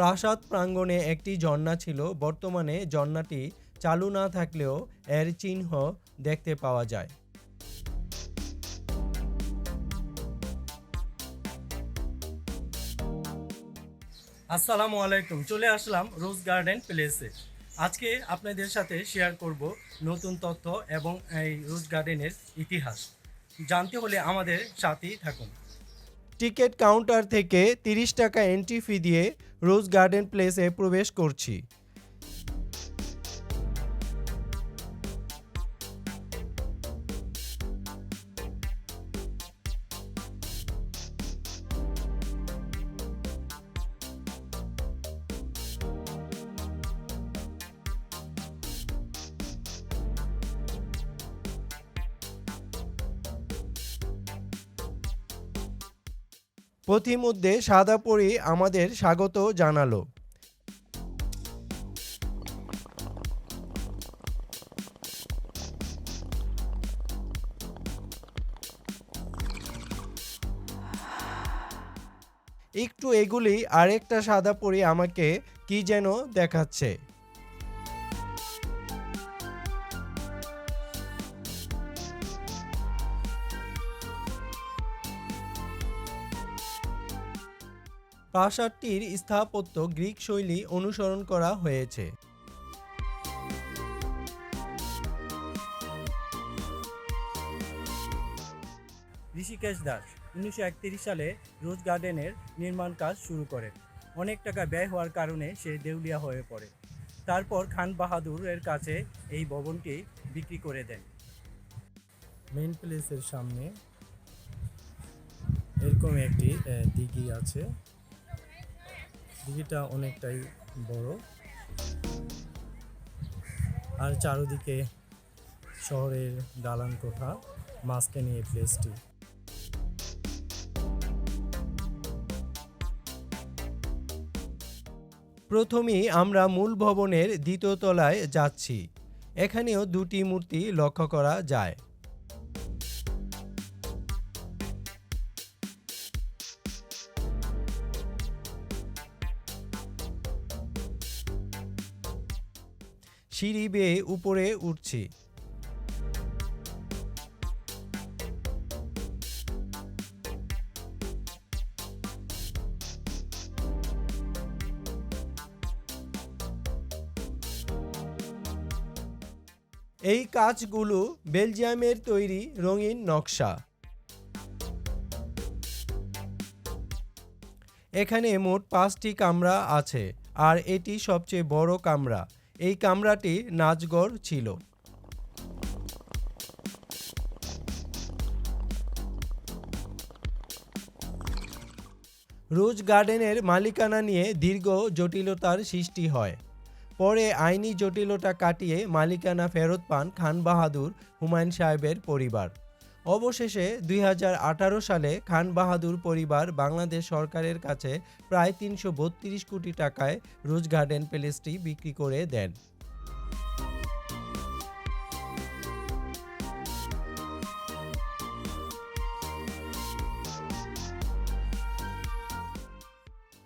প্রাসাদ প্রাঙ্গণে একটি ঝর্ণা ছিল। বর্তমানে ঝর্ণাটি চালু না থাকলেও এর চিহ্ন দেখতে পাওয়া যায়। আসসালামু আলাইকুম। চলে আসলাম রোজ গার্ডেন প্লেসে। আজকে আপনাদের সাথে শেয়ার করব নতুন তথ্য এবং এই রোজ গার্ডেনের ইতিহাস। জানতে হলে আমাদের সাথেই থাকুন। টিকিট কাউন্টার থেকে তিরিশ টাকা এন্ট্রি ফি দিয়ে রোজ গার্ডেন প্লেসে প্রবেশ করছি। পথিমধ্যে সাদা পরি আমাদের স্বাগত জানালো। একটু এগুলি আরেকটা সাদা পরি আমাকে কি যেন দেখাচ্ছে। প্রাসাদটির স্থাপত্য গ্রিক শৈলী অনুসরণ করা হয়েছে। ঋষিকেশ দাস উনিশশো একত্রিশ সালে রোজ গার্ডেনের নির্মাণ কাজ শুরু করেন। অনেক টাকা ব্যয় হওয়ার কারণে সে দেউলিয়া হয়ে পড়ে। তারপর খান বাহাদুরের কাছে এই ভবনটি বিক্রি করে দেন। মেইন প্লেসের সামনে এরকম একটি দিঘি আছে। দিঘিটা অনেকটাই বড়। আর চারদিকে শহরের দালান কোঠা, মাঝখানে এই প্লেসটি প্রথমেই আমরা মূল ভবনের দ্বিতীয় তলায় যাচ্ছি। এখানেও দুটি মূর্তি লক্ষ্য করা যায়। সিঁড়ি বেয়ে উপরে উঠছি। এই কাজগুলো বেলজিয়ামের তৈরি রঙিন নকশা। এখানে মোট পাঁচটি কামরা আছে, আর এটি সবচেয়ে বড় কামরা। এই কামরাটি নাচঘর ছিল। রোজ গার্ডেনের মালিকানা নিয়ে দীর্ঘ জটিলতার সৃষ্টি হয়। পরে আইনি জটিলতা কাটিয়ে মালিকানা ফেরত পান খান বাহাদুর হুমায়ুন সাহেবের পরিবার। অবশেষে দুই হাজার আঠারো সালে খান বাহাদুর পরিবার বাংলাদেশ সরকারের কাছে প্রায় তিনশো বত্রিশ কোটি টাকায় রোজ গার্ডেন প্যালেসটি বিক্রি করে দেন।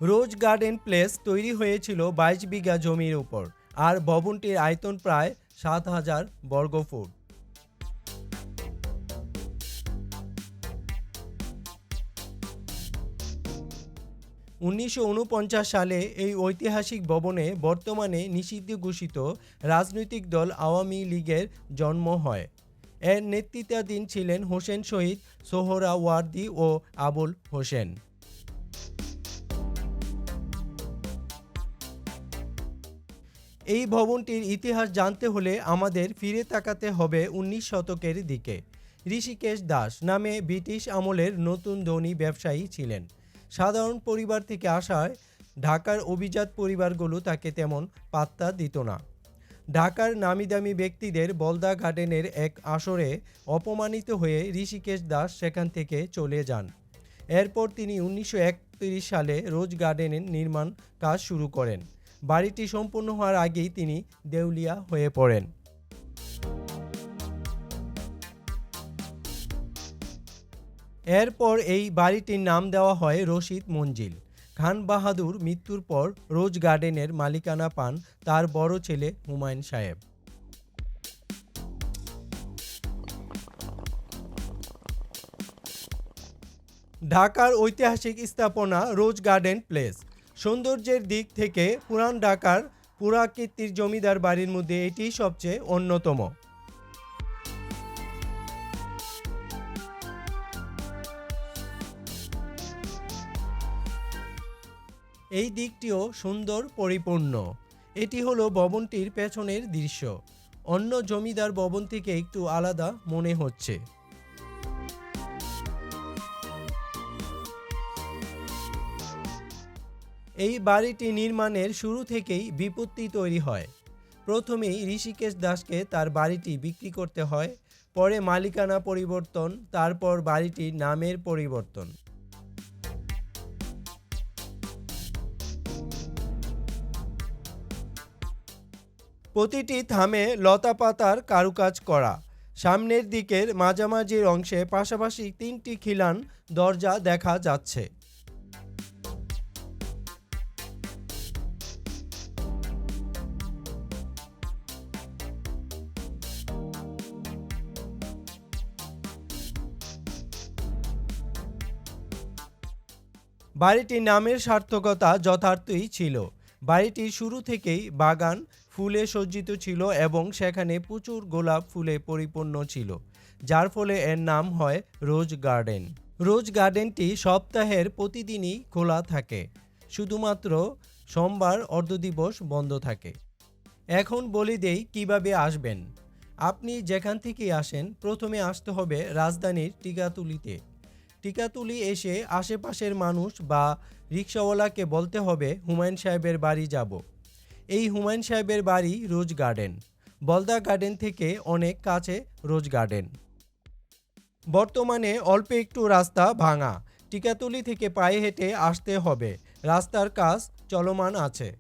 রোজ গার্ডেন প্লেস তৈরি হয়েছিল বাইশ বিঘা জমির উপর, আর ভবনটির আয়তন প্রায় সাত হাজার বর্গফুট উনিশশো উনপঞ্চাশ সালে এই ঐতিহাসিক ভবনে বর্তমানে নিষিদ্ধ ঘোষিত রাজনৈতিক দল আওয়ামী লীগের জন্ম হয়। এর নেতৃত্বাধীন ছিলেন হোসেন শহীদ সোহরাওয়ার্দী ও আবুল হোসেন। এই ভবনটির ইতিহাস জানতে হলে আমাদের ফিরে তাকাতে হবে উনিশ শতকের দিকে। ঋষিকেশ দাস নামে ব্রিটিশ আমলের নতুন ধনী ব্যবসায়ী ছিলেন। সাধারণ পরিবার থেকে আসায় ঢাকার অভিজাত পরিবারগুলো তাকে তেমন পাত্তা দিত না। ঢাকার নামিদামি ব্যক্তিদের বলদা গার্ডেনের এক আসরে অপমানিত হয়ে ঋষিকেশ দাস সেখান থেকে চলে যান। এরপর তিনি উনিশশো একত্রিশ সালে রোজ গার্ডেনের নির্মাণ কাজ শুরু করেন। বাড়িটি সম্পূর্ণ হওয়ার আগেই তিনি দেউলিয়া হয়ে পড়েন। এরপর এই বাড়িটির নাম দেওয়া হয় রশিদ মঞ্জিল। খান বাহাদুর মৃত্যুর পর রোজ গার্ডেনের মালিকানা পান তার বড় ছেলে হুমায়ুন সাহেব। ঢাকার ঐতিহাসিক স্থাপনা রোজ গার্ডেন প্লেস। সৌন্দর্যের দিক থেকে পুরান ঢাকার পুরাকীর্তির জমিদার বাড়ির মধ্যে এটি সবচেয়ে অন্যতম। এই দিকটিও সুন্দর পরিপূর্ণ। এটি হলো ভবনটির পেছনের দৃশ্য। অন্য জমিদার ভবন থেকে একটু আলাদা মনে হচ্ছে। এই বাড়িটি নির্মাণের শুরু থেকেই বিপত্তি তৈরি হয়। প্রথমেই ঋষিকেশ দাসকে তার বাড়িটি বিক্রি করতে হয়, পরে মালিকানা পরিবর্তন, তারপর বাড়িটির নামের পরিবর্তন। প্রতিটি থামে লতাপাতার কারুকাজ করা। সামনের দিকের মাঝামাঝির অংশে পাশাপাশি তিনটি খিলান দরজা দেখা যাচ্ছে। বাড়িটির নামের সার্থকতা যথার্থই ছিল। বাড়িটি শুরু থেকেই বাগান ফুলে সজ্জিত ছিল এবং সেখানে প্রচুর গোলাপ ফুলে পরিপূর্ণ ছিল, যার ফলে এর নাম হয় রোজ গার্ডেন। রোজ গার্ডেনটি সপ্তাহের প্রতিদিনই খোলা থাকে, শুধুমাত্র সোমবার অর্ধদিবস বন্ধ থাকে। এখন বলে দেই কীভাবে আসবেন। আপনি যেখান থেকে আসেন, প্রথমে আসতে হবে রাজধানীর টিকাতুলিতে। টিকাতুলি এসে আশেপাশের মানুষ বা রিক্সাওয়ালাকে বলতে হবে, হুমায়ুন সাহেবের বাড়ি যাব। এই হুমায়ুন সাহেবের বাড়ি রোজ গার্ডেন। বলদা গার্ডেন থেকে অনেক কাছে রোজ গার্ডেন। বর্তমানে অল্প একটু রাস্তা ভাঙা। টিকাতুলি থেকে পায়ে হেঁটে আসতে হবে। রাস্তার কাজ চলমান আছে।